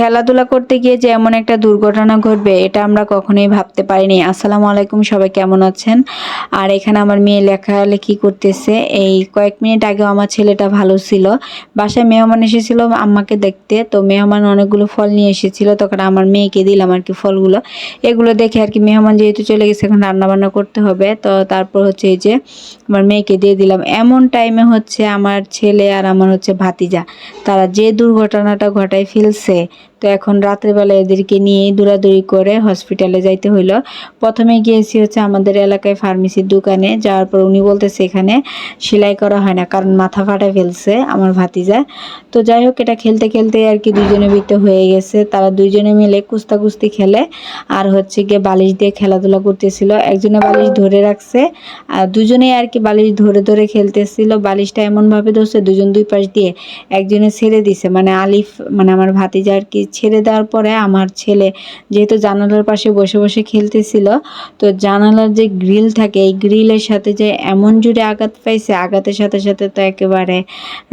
খেলাধুলা করতে গিয়ে যে এমন একটা দুর্ঘটনা ঘটবে, এটা আমরা কখনোই ভাবতে পারিনি। আসসালামু আলাইকুম, সবাই কেমন আছেন? আর এখানে আমার মেয়ে লেখালেখি করতেছে। এই কয়েক মিনিট আগেও আমার ছেলেটা ভালো ছিল। বাসায় মেহমান এসেছিল আম্মাকে দেখতে। তো মেহমান অনেকগুলো ফল নিয়ে এসেছিল। তখন আমার মেয়েকে দিলাম আর কি ফলগুলো। এগুলো দেখে আর কি মেহমান যেহেতু চলে গেছে, এখন রান্না বান্না করতে হবে। তো তারপর হচ্ছে এই যে আমার মেয়েকে দিয়ে দিলাম। এমন টাইমে হচ্ছে আমার ছেলে আর আমার হচ্ছে ভাতিজা। তারা যে দুর্ঘটনাটা ঘটায় ফেলছে, তো এখন রাত্রেবেলা এদেরকে নিয়ে দৌড়াদৌড়ি করে হসপিটালে যাইতে হইল। প্রথমে গিয়েছি হচ্ছে আমাদের এলাকায় ফার্মেসির দোকানে। যাওয়ার পর উনি বলতেছে, এখানে সেলাই করা হয় না, কারণ মাথা ফাটা ফেলছে আমার ভাতিজা। তো যাই হোক, এটা খেলতে খেলতে আর কি দুজনে ভিতরে হয়ে গেছে। তারা দুজনে মিলে কুস্তা কুস্তি খেলে আর হচ্ছে গিয়ে বালিশ দিয়ে খেলাধুলা করতেছিল। একজনে বালিশ ধরে রাখছে, আর দুজনেই আর কি বালিশ ধরে ধরে খেলতেছিল, বালিশটা এমনভাবে ধরছে দুজন দুই পাশ দিয়ে একজনে ছেড়ে দিছে। মানে আলিফ মানে আমার ভাতিজা আর কি ছেড়ে দেওয়ার পরে আমার ছেলে যেহেতু জানালার পাশে বসে বসে খেলতেছিল, তো জানালার যে গ্রিল থাকে, এই গ্রিলের সাথে যে এমন জুড়ে আঘাত পাইছে, আঘাতের সাথে সাথে তো একেবারে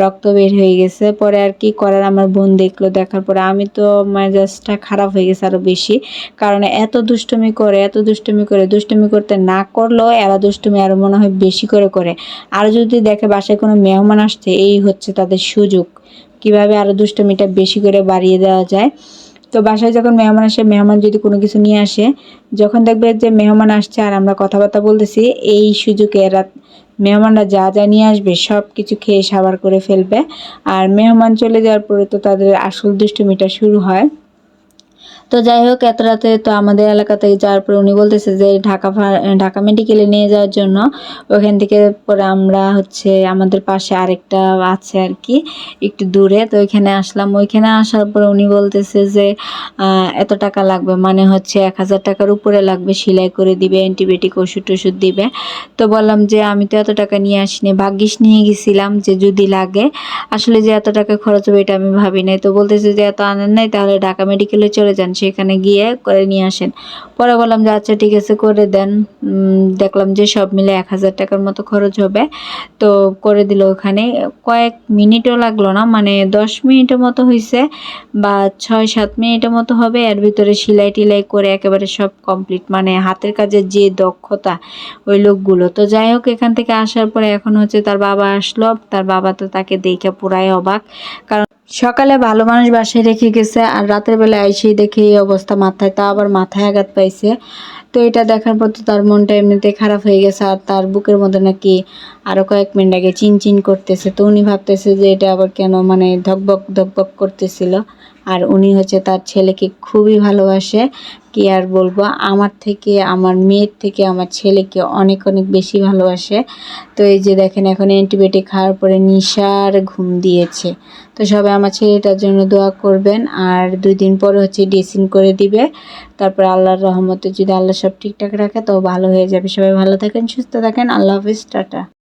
রক্ত বের হয়ে গেছে। পরে আর কি করার আমার বোন দেখল, দেখার পরে আমি তো মেজাজটা খারাপ হয়ে গেছে আরও বেশি। কারণ এত দুষ্টুমি করে, এত দুষ্টুমি করে, দুষ্টুমি করতে না করলেও এরা দুষ্টুমি আরও মনে হয় বেশি করে করে করে। আর যদি দেখে বাসায় কোনো মেহমান আসছে, এই হচ্ছে তাদের সুযোগ। কীভাবে আরও দুষ্টুমিটা বেশি করে বাড়িয়ে দেওয়া যায়? তো বাসায় যখন মেহমান আসে, মেহমান যদি কোনো কিছু নিয়ে আসে, যখন দেখবে যে মেহমান আসছে আর আমরা কথাবার্তা বলতেছি, এই সুযোগে এরা মেহমানরা যা যা নিয়ে আসবে সব কিছু খেয়ে সাবার করে ফেলবে। আর মেহমান চলে যাওয়ার পরে তো তাদের আসল দুষ্টুমিটা শুরু হয়। তো যাই হোক, এত রাতে তো আমাদের এলাকাতে যাওয়ার পরে উনি বলতেছে যে ঢাকা ঢাকা মেডিকেলে নিয়ে যাওয়ার জন্য। ওখান থেকে পরে আমরা হচ্ছে আমাদের পাশে আরেকটা আছে আর কি, একটু দূরে। তো ওইখানে আসলাম। ওইখানে আসার পরে উনি বলতেছে যে এত টাকা লাগবে। মানে হচ্ছে এক হাজার টাকার উপরে লাগবে। সেলাই করে দিবে, অ্যান্টিবায়োটিক ওষুধ টষুধ দিবে। তো বললাম যে, আমি তো এত টাকা নিয়ে আসিনি। ভাগ্যিস নিয়ে গেছিলাম যে, যদি লাগে। আসলে যে এত টাকা খরচ হবে এটা আমি ভাবি নাই। তো বলতেছে যে, এত আনেন নাই, তাহলে ঢাকা মেডিকেলে চলে যান। সেখানে গিয়ে করে নিয়ে আসেন। পরে বললাম যে আচ্ছা ঠিক আছে, করে দেন। দেখলাম যে সব মিলে এক হাজার টাকার মতো খরচ হবে। তো করে দিল ওখানে। কয়েক মিনিটও লাগল না মানে দশ মিনিটের মতো হয়েছে বা ছয় সাত মিনিটের মতো হবে। এর ভিতরে সেলাই টিলাই করে একেবারে সব কমপ্লিট মানে হাতের কাজের যে দক্ষতা ওই লোকগুলো। তো যাই হোক, এখান থেকে আসার পরে এখন হচ্ছে তার বাবা আসলো। তার বাবা তো তাকে দেখে পুরাই অবাক, কারণ সকালে ভালো মানুষ বাসায় রেখে গেছে আর রাতের বেলা এসেই দেখে এই অবস্থা মাথায়, তা আবার মাথায় আঘাত পাইছে। তো এটা দেখার পর তো তার মনটা এমনিতে খারাপ হয়ে গেছে আর তার বুকের মধ্যে নাকি আরও কয়েক মিনিট আগে চিনচিন করতেছে। তো উনি ভাবতেছে যে এটা আবার কেন মানে ধকবক ধকবক করতেছিল। আর উনি হচ্ছে তার ছেলেকে খুবই ভালোবাসে। কি আর বলব? আমার থেকে, আমার মেয়ের থেকে, আমার ছেলেকে অনেক অনেক বেশি ভালোবাসে। তো এই যে দেখেন, এখন অ্যান্টিবায়োটিক খাওয়ার পরে নিশার ঘুম দিয়েছে। তো সবাই আমার ছেলেটার জন্য দোয়া করবেন। আর দুই দিন পরে হচ্ছে ড্রেসিং করে দিবে। তারপর আল্লাহর রহমতে যদি আল্লাহ সব ঠিকঠাক রাখে, তো ভালো হয়ে যাবে। সবাই ভালো থাকেন, সুস্থ থাকেন। আল্লাহ হাফিজ। টাটা।